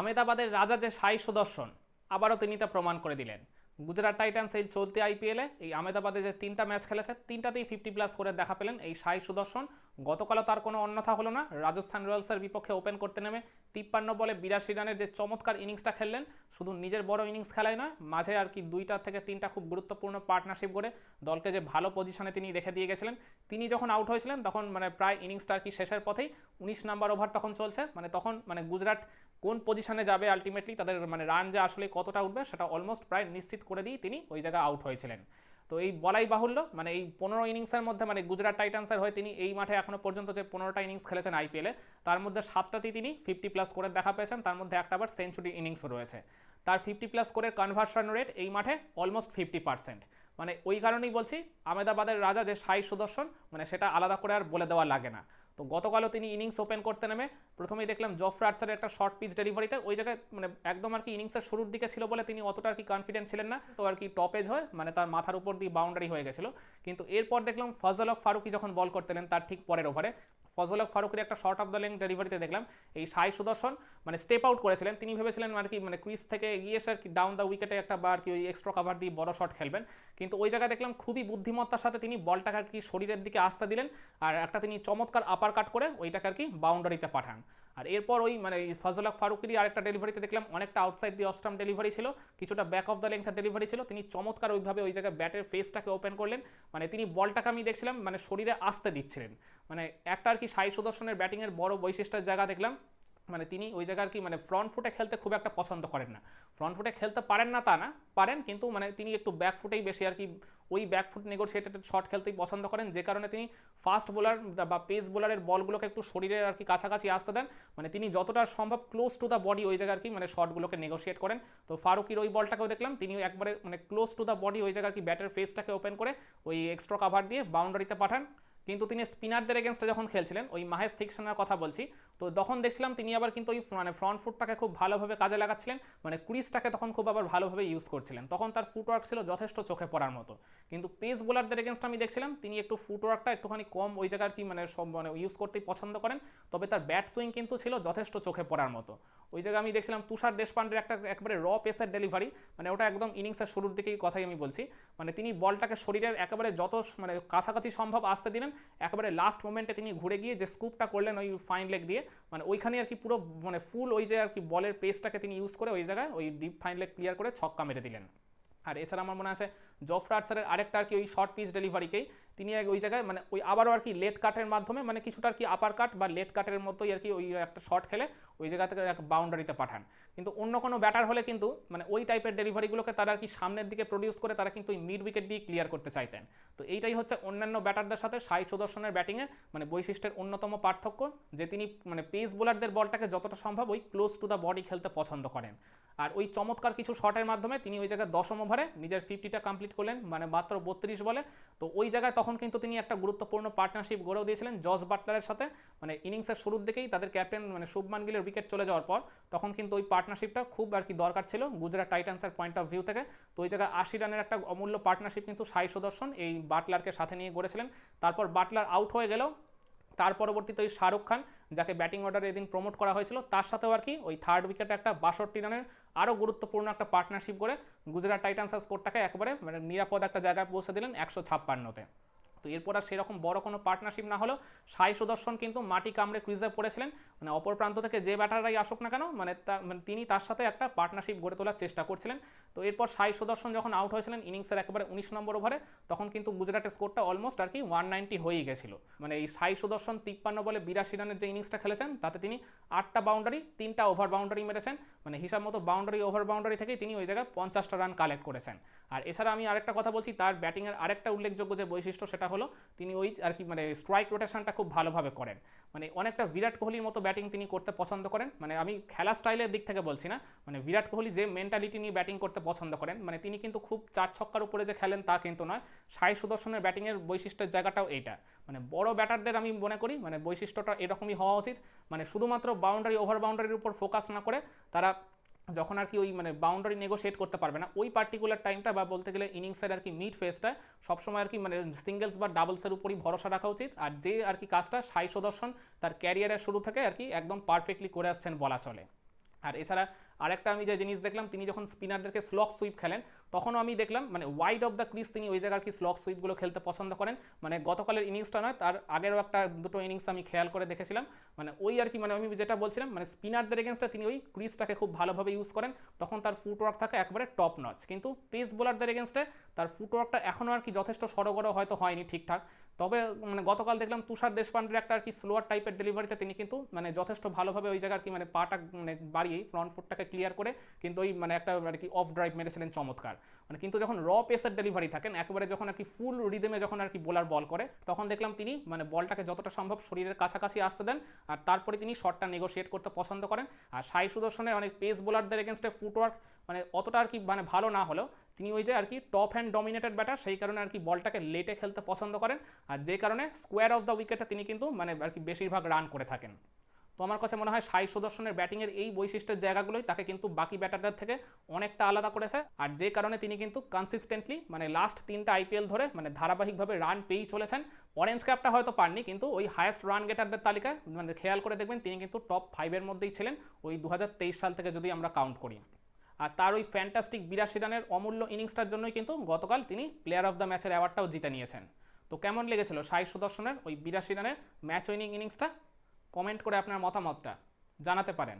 আমেদাবাদের রাজা যে সাই সুদর্শন, আবারও তিনি তা প্রমাণ করে দিলেন। গুজরাট টাইটান্স এই চলতি আইপিএলে এই আমেদাবাদে যে তিনটা ম্যাচ খেলেছে, তিনটাতেই ফিফটি প্লাস করে দেখা পেলেন এই সাই সুদর্শন। গতকালও তার কোনো অন্যথা হলো না। রাজস্থান রয়্যালসের বিপক্ষে ওপেন করতে নেমে তিপ্পান্ন বলে বিরাশি রানের যে চমৎকার ইনিংসটা খেললেন, শুধু নিজের বড় ইনিংস খেলায় নয়, মাঝে আর কি দুইটা থেকে তিনটা খুব গুরুত্বপূর্ণ পার্টনারশিপ করে দলকে যে ভালো পজিশনে তিনি রেখে দিয়ে গেছিলেন, তিনি যখন আউট হয়েছিলেন তখন মানে প্রায় ইনিংসটা আর কি শেষের পথেই উনিশ নাম্বার ওভার তখন চলছে। মানে তখন মানে গুজরাট কোন পজিশনে যাবে আলটিমেটলি তাদের মানে রান যে আসলে কতটা উঠবে সেটা অলমোস্ট প্রায় নিশ্চিত করে দিয়ে তিনি ওই জায়গায় আউট হয়েছিলেন। তো এই বলাই বাহুল্য মানে এই পনেরো ইনিংসের মধ্যে মানে গুজরাট টাইটান্সের হয়ে তিনি এই মাঠে এখনও পর্যন্ত যে পনেরোটা ইনিংস খেলেছেন আইপিএলে তার মধ্যে সাতটাতেই তিনি ফিফটি প্লাস করে দেখা পেয়েছেন, তার মধ্যে একটা আবার সেঞ্চুরি ইনিংসও রয়েছে। তার ফিফটি প্লাস করে কনভার্সন রেট এই মাঠে অলমোস্ট ফিফটি পার্সেন্ট মানে ওই কারণেই বলছি আমেদাবাদের রাজা যে সাই সুদর্শন মানে সেটা আলাদা করে আর বলে দেওয়া লাগে না। তো গতকালও তিনি ইনিংস ওপেন করতে নেমে প্রথমেই দেখলাম জফরা আর্চারের একটা শর্ট পিচ ডেলিভারিতে ওই জায়গায় মানে একদম আর কি ইনিংসের শুরুর দিকে ছিল বলে তিনি অতটা আর কি কনফিডেন্ট ছিলেন না। তো আর কি টপেজ হয় মানে তার মাথার উপর দিয়ে বাউন্ডারি হয়ে গেছিল। কিন্তু এরপর দেখলাম ফজল হক ফারুকি যখন বল করতেলেন তার ঠিক পরের ওভারে ফজল হক ফারুকের একটা শর্ট অফ দ্য লেন্থ ডেলিভারিতে দেখলাম। এই সাই সুদর্শন মানে স্টেপ আউট করেছিলেন। তিনি ভেবেছিলেন আর কি মানে ক্রিজ থেকে এগিয়ে এসে আর কি ডাউন দ্য উইকেটে একটা বা আর কি ওই এক্সট্রা কাভার দিয়ে বড় শট খেলবেন। কিন্তু ওই জায়গায় দেখলাম খুবই বুদ্ধিমত্তার সাথে তিনি বলটাকে আর কি শরীরের দিকে আস্থা দিলেন। আর একটা তিনি চমৎকার আপার কাট করে ওইটাকে আর কি বাউন্ডারিতে পাঠান। আর এরপর ওই মানে ফজল হক ফারুকেরই আরেকটা ডেলিভারিতে দেখলাম, অনেকটা আউটসাইড দি অফ ডেলিভারি ছিল, কিছুটা ব্যাক অফ দ্য লেংথের ডেলিভারি ছিল, তিনি চমৎকার ওইভাবে ওই জায়গায় ব্যাটের ফেসটাকে ওপেন করলেন মানে তিনি বলটাকে আমি দেখছিলাম মানে শরীরে আসতে দিচ্ছিলেন মানে একটা আর কি সাই সুদর্শনের ব্যাটিংয়ের বড় বৈশিষ্ট্যের জায়গা দেখলাম মানে তিনি ওই জায়গার কি মানে ফ্রন্ট ফুটে খেলতে খুব একটা পছন্দ করেন না। ফ্রন্ট ফুটে খেলতে পারেন না তা না, পারেন কিন্তু মানে তিনি একটু ব্যাক ফুটেই বেশি আর কি, ওই ব্যাক ফুট নেগোসিয়েটেড শট খেলতেই পছন্দ করেন, যে কারণে তিনি ফাস্ট বোলার বা পেস বোলারের বলগুলোকে একটু শরীরের আর কি কাছাকাছি আসতে দেন। মানে তিনি যতটা সম্ভব ক্লোজ টু দ্য বডি ওই জায়গায় আর কি মানে শটগুলোকে নেগোসিয়েট করেন। তো ফারুকির ওই বলটাকেও দেখলাম তিনি একবারে মানে ক্লোজ টু দ্য বডি ওই জায়গায় কি ব্যাটের ফেসটাকে ওপেন করে ওই এক্সট্রা কাভার দিয়ে বাউন্ডারিতে পাঠান। কিন্তু তিনি স্পিনারদের এগেনস্টে যখন খেলছিলেন, ওই মাহেশ থিকসনের কথা বলছি তো তখন দেখছিলাম তিনি আবার কিন্তু ওই মানে ফ্রন্ট ফুটটাকে খুব ভালোভাবে কাজে লাগাচ্ছিলেন মানে ক্রিজটাকে তখন খুব আবার ভালোভাবে ইউজ করছিলেন। তখন তার ফুটওয়ার্ক ছিল যথেষ্ট চোখে পড়ার মতো। কিন্তু পেস বোলারদের এগেনস্ট আমি দেখছিলাম, তিনি একটু ফুটওয়ার্কটা একটুখানি কম ওই জায়গার কি মানে সব মানে ইউজ করতেই পছন্দ করেন, তবে তার ব্যাট সুইং কিন্তু ছিল যথেষ্ট চোখে পড়ার মতো। ওই জায়গায় আমি দেখছিলাম তুষার দেশপান্ডের একটা একবারে র পেসের ডেলিভারি মানে ওটা একদম ইনিংসের শুরুর দিকেই কথাই আমি বলছি। মানে তিনি বলটাকে শরীরের একেবারে যত মানে কাছাকাছি সম্ভব আসতে দিলেন, একেবারে লাস্ট মোমেন্টে তিনি ঘুরে গিয়ে যে স্কুপটা করলেন ওই ফাইন লেগ দিয়ে মানে ওইখানে আর কি পুরো মানে ফুল ওই যে আর কি বলের পেসটাকে তিনি ইউজ করে ওই জায়গায় ওই ডিপ ফাইন লেগ ক্লিয়ার করে ছক্কা মেরে দিলেন। আর এছাড়া আমার মনে আছে জফরা আর্চারের আরেকটা আর কি ওই শর্ট পিস ডেলিভারিকেই তিনি ওই জায়গায় মানে ওই আবারও আর কি লেট কাটের মাধ্যমে মানে কিছুটা আর কি আপার কাট বা লেট কাটের মতোই আর কি ওই একটা শর্ট খেলে ওই জায়গা থেকে এক বাউন্ডারিতে পাঠান। কিন্তু অন্য কোনো ব্যাটার হলে কিন্তু মানে ওই টাইপের ডেলিভারিগুলোকে তারা আর কি সামনের দিকে প্রডিউস করে তারা কিন্তু ওই মিড উইকেট দিয়ে ক্লিয়ার করতে চাইতেন। তো এইটাই হচ্ছে অন্যান্য ব্যাটারদের সাথে সাই সুদর্শনের ব্যাটিংয়ের মানে বৈশিষ্ট্যের অন্যতম পার্থক্য যে তিনি মানে পেস বোলারদের বলটাকে যতটা সম্ভব ওই ক্লোজ টু দ্য বডি খেলতে পছন্দ করেন। আর ওই চমৎকার কিছু শটের মাধ্যমে তিনি ওই জায়গায় দশম ওভারে নিজের ফিফটিটা কমপ্লিট করলেন মানে মাত্র বত্রিশ বলে। তো ওই জায়গায় তখন কিন্তু তিনি একটা গুরুত্বপূর্ণ পার্টনারশিপ গড়েও দিয়েছিলেন জস বাটলারের সাথে। মানে ইনিংসের শুরুর দিকেই তাদের ক্যাপ্টেন মানে শুভমান গিলের উইকেট চলে যাওয়ার পর তখন কিন্তু ওই পার্টনারশিপটা খুব আর কি দরকার ছিল গুজরাট টাইটান্সের পয়েন্ট অফ ভিউ থেকে। তো ওই জায়গায় আশি রানের একটা অমূল্য পার্টনারশিপ কিন্তু সাই সুদর্শন এই বাটলারকে সাথে নিয়ে গড়েছিলেন। তারপর বাটলার আউট হয়ে গেলেও তার পরবর্তীতে ওই শাহরুখ খান, যাকে ব্যাটিং অর্ডারে এদিন প্রমোট করা হয়েছিল, তার সাথেও আর কি ওই থার্ড উইকেটে একটা বাষট্টি রানের আরও গুরুত্বপূর্ণ একটা পার্টনারশিপ করে গুজরাট টাইটান্সের স্কোরটাকে একবারে মানে নিরাপদ একটা জায়গায় পৌঁছে দিলেন একশো ছাপ্পান্নতে। তো এরপর আর সেরকম বড় কোনো পার্টনারশিপ না হলেও সাই সুদর্শন কিন্তু মাটি কামড়ে ক্রিজে পড়েছিলেন। মানে অপর প্রান্ত থেকে যে ব্যাটাররাই আসুক না কেন মানে মানে তিনি তার সাথে একটা পার্টনারশিপ গড়ে তোলার চেষ্টা করছিলেন। তো এরপর সাই সুদর্শন যখন আউট হয়েছিলেন ইনিংসের একেবারে উনিশ নম্বর ওভারে তখন কিন্তু গুজরাটের স্কোরটা অলমোস্ট আর কি ওয়ান নাইনটি হয়েই গেছিল। মানে এই সাই সুদর্শন তিপ্পান্ন বলে বিরাশি রানের যে ইনিংসটা খেলেছেন, তাতে তিনি আটটা বাউন্ডারি তিনটা ওভার বাউন্ডারি মেরেছেন। মানে হিসাব মতো বাউন্ডারি ওভার বাউন্ডারি থেকেই তিনি ওই জায়গায় পঞ্চাশটা রান কালেক্ট করেছেন। আর এছাড়া আমি আরেকটা কথা বলছি, তার ব্যাটিংয়ের আরেকটা উল্লেখযোগ্য যে বৈশিষ্ট্য সেটা হলো, তিনি ওই আর কি মানে স্ট্রাইক রোটেশনটা খুব ভালোভাবে করেন। মানে অনেকটা বিরাট কোহলির মতো ব্যাটিং তিনি করতে পছন্দ করেন। মানে আমি খেলা স্টাইলের দিক থেকে বলছি না মানে বিরাট কোহলি যে মেন্টালিটি নিয়ে ব্যাটিং করতে পছন্দ করেন মানে তিনি কিন্তু খুব চার ছক্কার উপরে যে খেলেন তা কিন্তু নয়, সাই সুদর্শনের ব্যাটিংয়ের বৈশিষ্ট্যের জায়গাটাও এইটা। মানে বড় ব্যাটারদের আমি মনে করি মানে বৈশিষ্ট্যটা এরকমই হওয়া উচিত মানে শুধুমাত্র বাউন্ডারি ওভার বাউন্ডারির উপর ফোকাস না করে তারা যখন আর কি ওই মানে বাউন্ডারি নেগোশিয়েট করতে পারবে না, ওই পার্টিকুলার টাইমটা বা বলতে গেলে ইনিংসের আর কি মিড ফেসটা সবসময় আর কি মানে সিঙ্গেলস বা ডাবলসের উপরই ভরসা রাখা উচিত। আর যে আর কি কাজটা সাই সদর্শন তার ক্যারিয়ারের শুরু থেকে আর কি একদম পারফেক্টলি করে আসছেন বলা চলে। আর এছাড়া আরেকটা আমি যে জিনিস দেখলাম, তিনি যখন স্পিনারদেরকে স্লক সুইপ খেলেন, তখনও আমি দেখলাম মানে ওয়াইড অফ দ্য ক্রিজ তিনি ওই জায়গার কি স্লক সুইপগুলো খেলতে পছন্দ করেন। মানে গতকালের ইনিংসটা নয়, তার আগেরও একটা দুটো ইনিংস আমি খেয়াল করে দেখেছিলাম। মানে ওই আর কি মানে আমি যেটা বলছিলাম মানে স্পিনারদের এগেনস্টে তিনি ওই ক্রিজটাকে খুব ভালোভাবে ইউজ করেন, তখন তার ফুটওয়ার্ক থাকে একবারে টপ নচ কিন্তু পেস বোলারদের এগেনস্টে তার ফুটওয়ার্কটা এখনও আর কি যথেষ্ট সড়গড় হয়তো হয়নি ঠিকঠাক। তবে মানে গতকাল দেখলাম তুষার দেশপান্ডের একটা আর কি স্লোয়ার টাইপের ডেলিভারিতে তিনি কিন্তু মানে যথেষ্ট ভালোভাবে ওই জায়গার কি মানে পাটা মানে বাড়িয়ে ফ্রন্ট ফুটটাকে ক্লিয়ার করে কিন্তু ওই মানে একটা আর কি অফ ড্রাইভ মেরেছিলেন চমৎকার। মানে কিন্তু যখন র পেসের ডেলিভারি থাকেন, একেবারে যখন আর কি ফুল রিদমে যখন আর কি বোলার বল করে, তখন দেখলাম তিনি মানে বলটাকে যতটা সম্ভব শরীরের কাছাকাছি আসতে দেন আর তারপরে তিনি শটটা নেগোশিয়েট করতে পছন্দ করেন। আর সাই সুদর্শনের অনেক পেস বোলারদের এগেনস্টে ফুটওয়ার্ক মানে অতটা আর কি মানে ভালো না হলেও তিনি ওই যে আর কি টপ হ্যান্ড ডমিনেটেড ব্যাটার সেই কারণে আর কি বলটাকে লেটে খেলতে পছন্দ করেন। আর যে কারণে স্কোয়ার অফ দ্য উইকেটে তিনি কিন্তু মানে আর কি বেশিরভাগ রান করে থাকেন। তো আমার কাছে মনে হয় সাই সুদর্শনের ব্যাটিংয়ের এই বৈশিষ্ট্যের জায়গাগুলোই তাকে কিন্তু বাকি ব্যাটারদের থেকে অনেকটা আলাদা করেছে। আর যে কারণে তিনি কিন্তু কনসিস্টেন্টলি মানে লাস্ট তিনটা আইপিএল ধরে মানে ধারাবাহিকভাবে রান পেয়েই চলেছেন। অরেঞ্জ ক্যাপটা হয়তো পাননি, কিন্তু ওই হায়েস্ট রান গেটারদের তালিকায় মানে খেয়াল করে দেখবেন তিনি কিন্তু টপ ফাইভের মধ্যেই ছিলেন। ওই দু হাজার তেইশ সাল থেকে যদি আমরা কাউন্ট করি। আর তার ওই ফ্যান্টাস্টিক বিরাশি রানের অমূল্য ইনিংসটার জন্যই কিন্তু গতকাল তিনি প্লেয়ার অফ দ্য ম্যাচের অ্যাওয়ার্ডটাও জিতে নিয়েছেন। তো কেমন লেগেছিল সাই সুদর্শনের ওই বিরাশি রানের ম্যাচ উইনিং ইনিংসটা কমেন্ট করে আপনার মতামতটা জানাতে পারেন।